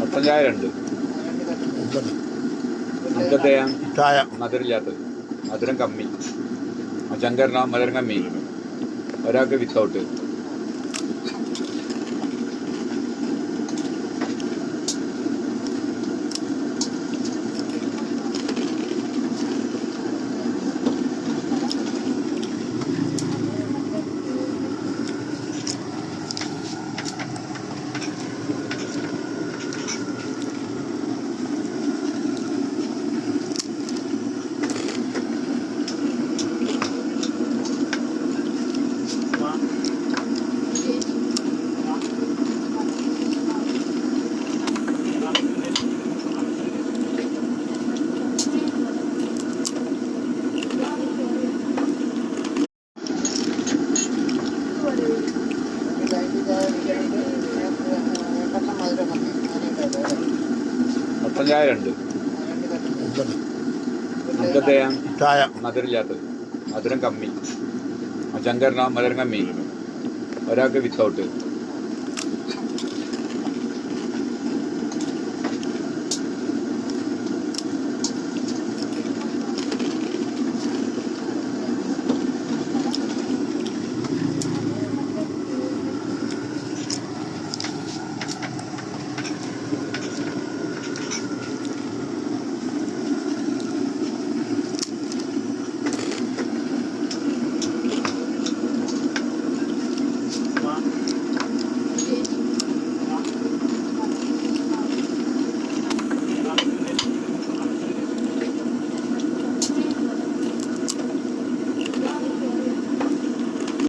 മൊത്തം ചായ രണ്ട്. ഇന്നത്തെ ചായ. മധുരമില്ലാത്തത് മധുരം കമ്മി. ശങ്കരന മധുരം കമ്മി. ഒരാൾക്ക് വിത്തൗട്ട് ചായ മധുരമില്ലാത്തത്. മധുരം കമ്മി. ചങ്കരണ മധുരം കമ്മി. ഒരാൾക്ക് വിത്തൗട്ട്